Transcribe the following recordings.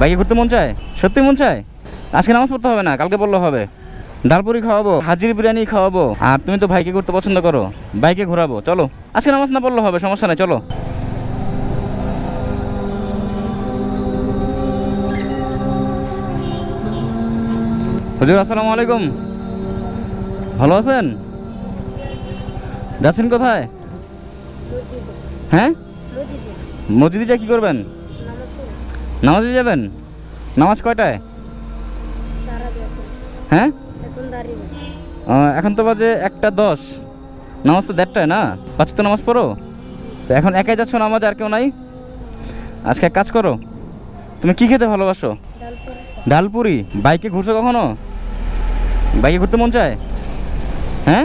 বাইকে ঘুরতে মন চায়? সত্যি মন চায়? আজকে নামাজ পড়তে হবে না, কালকে বললে হবে। ডালপুরি খাওয়াবো, হাজির বিরিয়ানি খাওয়াবো। আর তুমি তো ভাইকে ঘুরতে পছন্দ করো, বাইকে ঘোরাবো, চলো। আজকে নামাজ না পড়লে হবে, সমস্যা নেই, চলো। হুজুর, আসসালামু আলাইকুম। ভালো আছেন? যাচ্ছেন কোথায়? হ্যাঁ? মসজিদে যা কি করবেন? নামাজে যাবেন? নামাজ কয়টায়? হ্যাঁ? এখন তো বাজে একটা দশ। নামাজ তো দেড়টায় না? পাঁচ তো নামাজ পড়ো? তো এখন একাই যাচ্ছ নামাজ আর কেউ নাই? আজকে এক কাজ করো। তুমি কি খেতে ভালোবাসো? ডালপুরি। বাইকে ঘুরছো কখনো? বাইকে ঘুরতে মন চায়? হ্যাঁ?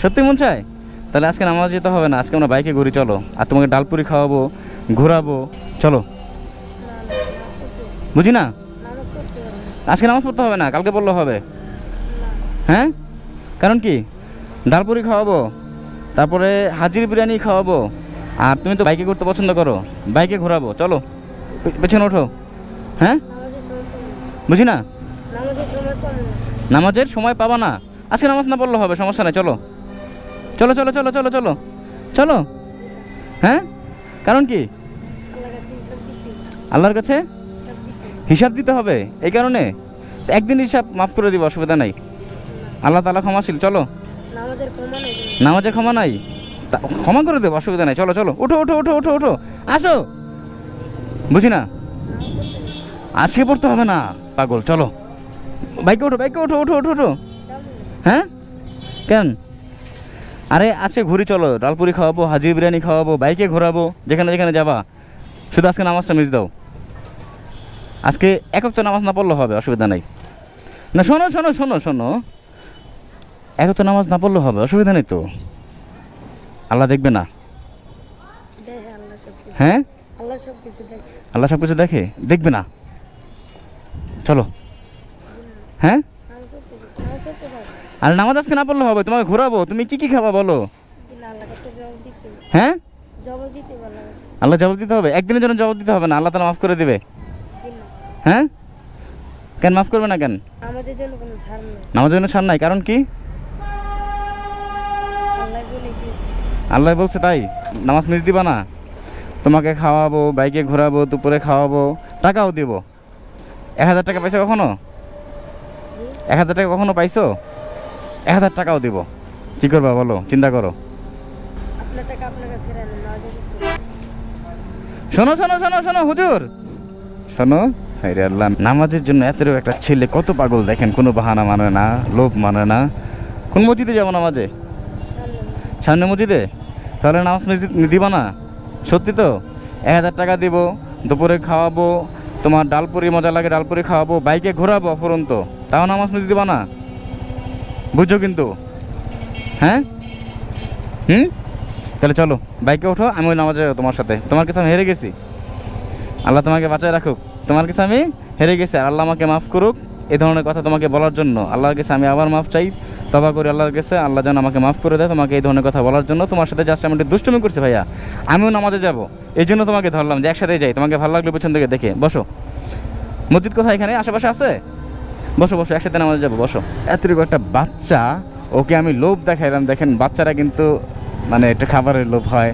সত্যি মন চায়? তাহলে আজকে নামাজ যেতে হবে না। আজকে আমরা বাইকে ঘুরি, চলো। আর তোমাকে ডালপুরি খাওয়াবো, ঘোরাবো, চলো। বুঝি না? আজকে নামাজ পড়তে হবে না, কালকে পড়লে হবে। হ্যাঁ? কারণ কি? ডালপুরি খাওয়াবো, তারপরে হাজির বিরিয়ানি খাওয়াবো, আর তুমি তো বাইকে ঘুরতে পছন্দ করো, বাইকে ঘোরাবো, চলো পেছনে ওঠো। হ্যাঁ? বুঝি না? নামাজের সময় পাবা না। আজকে নামাজ না পড়লে হবে, সমস্যা নেই, চলো। চলো চলো চলো চলো চলো চলো। হ্যাঁ? কারণ কি? আল্লাহর কাছে? হিসাব দিতে হবে এই কারণে? একদিন হিসাব মাফ করে দিব অসুবিধা নাই। আল্লাহ তালা ক্ষমাশীল চলো। নামাজের ক্ষমা নাই ক্ষমা করে দেবো অসুবিধা নাই। চলো চলো। ওঠো ওঠো ওঠো ওঠো ওঠো। আসো। বুঝি না? আজকে পড়তে হবে না। পাগল চলো। বাইকে ওঠো বাইকে ওঠো ওঠো ওঠো ওঠো। হ্যাঁ? কেন? আরে আজকে ঘুরি চলো। ডালপুরি খাওয়াবো হাজির বিরিয়ানি খাওয়াবো বাইকে ঘোরাবো যেখানে যেখানে যাবা। শুধু আজকে নামাজটা মিস দাও। আজকে একক তো নামাজ না পড়লে হবে অসুবিধা নাই। না শোনো শোনো শোনো শোনো। একক তো নামাজ না পড়লে হবে অসুবিধা নেই তো। আল্লাহ দেখবে না। হ্যাঁ? আল্লাহ সব কিছু দেখে। দেখবে না? চলো। হ্যাঁ? আর নামাজ আজকে না পড়লে হবে তোমাকে ঘোরাবো। তুমি কি কি খাবা বলো। হ্যাঁ? আল্লাহ জবাব দিতে হবে? একদিনের জন্য জবাব দিতে হবে না? আল্লাহ তালা মাফ করে দিবে। হ্যাঁ? কেন মাফ করবে না কেন? আমাদের জন্য কোনো ছাড় নেই। নামাজের জন্য ছাড় নাই কারণ কি? আল্লাহ বলছে তাই নামাজ মিস দিবা না। তোমাকে খাওয়াবো বাইকে ঘোরাবো দুপুরে খাওয়াবো টাকাও দিব। এক হাজার টাকা পাইছো কখনো? এক হাজার টাকা কখনো পাইছো? এক হাজার টাকাও দিব। কী করবা বলো চিন্তা করো। শোনো শোনো শোনো শোনো হুজুর। শোনো হাইরে আল্লাহ। নামাজের জন্য এতেরও একটা ছেলে কত পাগল দেখেন, কোনো বাহানা মানে না, লোভ মানে না। কোন মসজিদে যাব নামাজে? সামনে মসজিদে? তাহলে নামাজ দিবা না? সত্যি তো? এক হাজার টাকা দিব, দুপুরে খাওয়াবো, তোমার ডালপুরি মজা লাগে, ডালপুরি খাওয়াবো, বাইকে ঘোরাবো অফরন্ত। তাও নামাজ মিস দিবা না? বুঝছ কিন্তু? হ্যাঁ? হুম? তাহলে চলো, বাইকে ওঠো, আমি ওই নামাজে তোমার সাথে। তোমার কাছে আমি হেরে গেছি। আল্লাহ তোমাকে বাঁচায় রাখুক। তোমার কাছে আমি হেরে গেছি, আর আল্লাহ আমাকে মাফ করুক এই ধরনের কথা তোমাকে বলার জন্য। আল্লাহর কাছে আমি আবার মাফ চাই, তবা করি আল্লাহর কাছে, আল্লাহ যেন আমাকে মাফ করে দেয় তোমাকে এই ধরনের কথা বলার জন্য। তোমার সাথে জাস্ট আমি একটু দুষ্টুমি করছি ভাইয়া, আমিও নামাজে যাব, এই জন্য তোমাকে ধরলাম যে একসাথে যাই, তোমাকে ভালো লাগল পেছন থেকে দেখে। বসো। মসজিদ কোথায় এখানে? আশেপাশে আছে? বসো বসো, একসাথে নামাজে যাব, বসো। এতটুকু একটা বাচ্চা, ওকে আমি লোভ দেখাইলাম। দেখেন, বাচ্চারা কিন্তু মানে একটা খাবারের লোভ হয়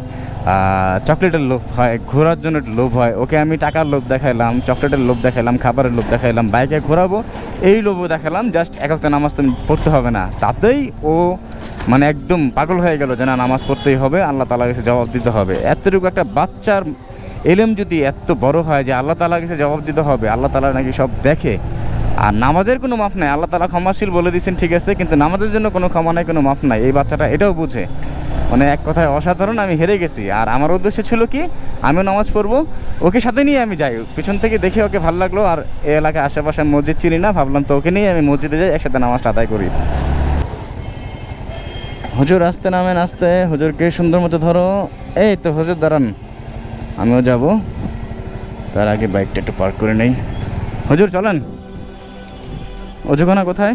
চকলেটের লোভ হয়, ঘোরার জন্য লোভ হয়। ওকে আমি টাকার লোভ দেখাইলাম, চকলেটের লোভ দেখাইলাম, খাবারের লোভ দেখাইলাম, বাইকে ঘোরাবো, এই লোভও দেখালাম জাস্ট এক একটা নামাজ তুমি পড়তে হবে না। তাতেই ও মানে একদম পাগল হয়ে গেল যে না, নামাজ পড়তেই হবে, আল্লাহ তালার কাছে জবাব দিতে হবে। এতটুকু একটা বাচ্চার এলেম যদি এত বড় হয় যে আল্লাহ তালার কাছে জবাব দিতে হবে, আল্লাহ তালা নাকি সব দেখে। আর নামাজের কোনো মাপ নাই, আল্লাহ তালা ক্ষমাশীল বলে দিয়েছেন, ঠিক আছে, কিন্তু নামাজের জন্য কোনো ক্ষমা নাই, কোনো মাপ নাই, এই বাচ্চাটা এটাও বুঝে। মানে এক কথায় অসাধারণ, আমি হেরে গেছি। আর আমার উদ্দেশ্য ছিল কি, আমিও নামাজ পড়ব, ওকে সাথে নিয়ে আমি যাই। পিছন থেকে দেখে ওকে ভালো লাগল, আর এ এলাকায় আশেপাশে মসজিদ চিনি না, ভাবলাম তো ওকে নিয়ে আমি মসজিদে যাই, একসাথে নামাজটা আদায় করি। হুজুর আসতে নামেন আসতে হুজুরকে সুন্দর মতো ধরো। এই তো হুজুর, দাঁড়ান। আমিও যাব। তার আগে বাইকটা একটু পার্ক করে নেই। হুজুর, চলেন। অজুখানা কোথায়?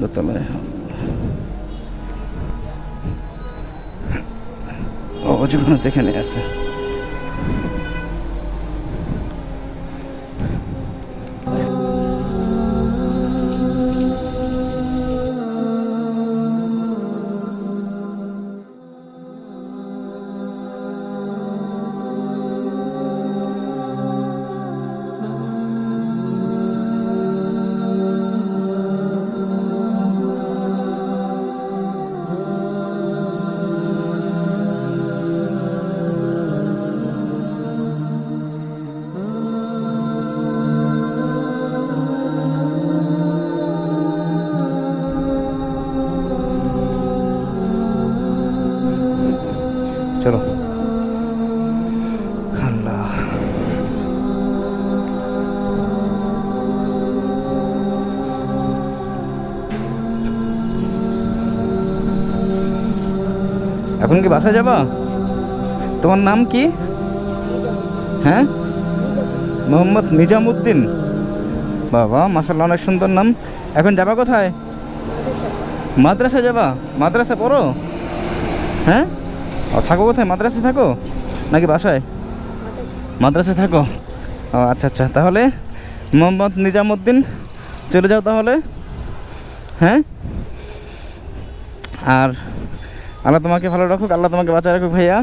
দোতলায়। অজুখানা দেখে নিয়ে আছে এখন কি বাসায় যাবা? তোমার নাম কি? হ্যাঁ? মোহাম্মদ নিজামুদ্দিন। বাবা মাসাল্লাহ অনেক সুন্দর নাম। এখন যাবা কোথায়? মাদ্রাসা যাবা? মাদ্রাসা পড়ো? হ্যাঁ? থাকো কোথায়? মাদ্রাসা থাকো? নাকি বাসায়? মাদ্রাসায় থাকো। ও আচ্ছা আচ্ছা তাহলে মোহাম্মদ নিজামুদ্দিন, চলে যাও তাহলে। হ্যাঁ? আর আল্লাহ তোমাকে ভালো রাখুক, আল্লাহ তোমাকে বাঁচায় রাখুক ভাইয়া।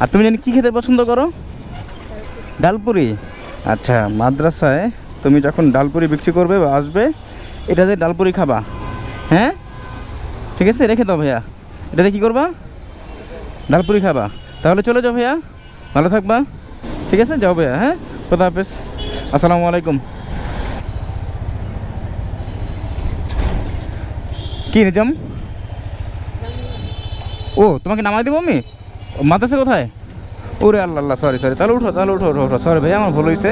আর তুমি জানি কী খেতে পছন্দ করো? ডালপুরি? আচ্ছা মাদ্রাসায় তুমি যখন ডালপুরি বিক্রি করবে বা আসবে এটাতে ডালপুরি খাবা। হ্যাঁ? ঠিক আছে, রেখে দাও ভাইয়া। এটাতে কী করবা? ডালপুরি খাবা। তাহলে চলে যাও ভাইয়া। ভালো থাকবা। ঠিক আছে, যাও ভাইয়া হ্যাঁ? খোদা হাফেজ। আসসালামু আলাইকুম। কি, নিজাম? ও তোমাকে নামাই দেবো আমি? মাদ্রাসা কোথায়? ওরে আল্লাহ আল্লাহ সরি সরি তাহলে উঠো তাহলে উঠো উঠো উঠো। সরি ভাই আমার ভুল হয়েছে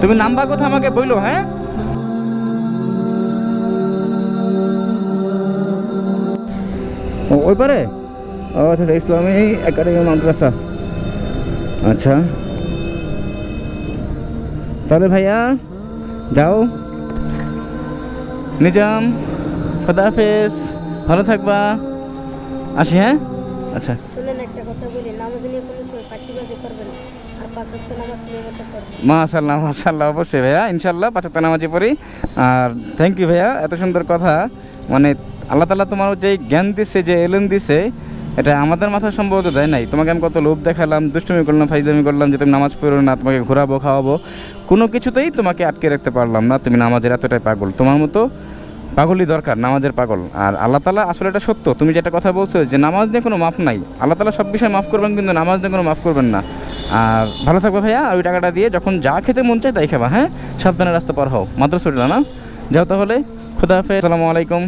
তুমি নাম্বার কথা আমাকে বইলো হ্যাঁ? ওই পারে? ও আচ্ছা আচ্ছা, ইসলামী একাডেমি মাদ্রাসা। আচ্ছা। তাহলে ভাইয়া যাও। নিজাম খোদাফেজ ভালো থাকবা। আসি হ্যাঁ? আচ্ছা। শুনেন একটা কথা বলি নামাজ নিয়ে কোনো সময় পার্টিবাজি করবেন আর নামাজ নিয়মিত করবেন মাশাল্লাহ মাশাল্লাহ অবশ্যই ভাইয়া ইনশাল্লাহ পাঁচাত্তর নামাজি পড়ি। আর থ্যাংক ইউ ভাইয়া এত সুন্দর কথা। মানে আল্লাহ তালা তোমার যে জ্ঞান দিছে যে এলেন দিছে এটা আমাদের মাথায় সম্ভবত দেয় নাই। তোমাকে আমি কত লোভ দেখালাম দুষ্টুমি করলাম ফাইজলামি করলাম যে তুমি নামাজ পড়ো না তোমাকে ঘোরাবো খাওয়াবো। কোনো কিছুতেই তোমাকে আটকে রাখতে পারলাম না তুমি নামাজের এতটাই পাগল। তোমার মতো পাগলই দরকার, নামাজের পাগল। আর আল্লাহ তালা আসলে এটা সত্য। তুমি যেটা কথা বলছো যে নামাজ নিয়ে কোনো মাফ নাই। আল্লাহ তালা সব বিষয়ে মাফ করবেন, কিন্তু নামাজ নিয়ে কোনো মাফ করবেন না। আর ভালো থাকবে ভাইয়া, আর ওই টাকাটা দিয়ে যখন যা খেতে মন চায় তাই খাবা হ্যাঁ? সাবধানে রাস্তা পার হও। মাদ্রাসা না যাও তাহলে, খুদা আসসালামু আলাইকুম।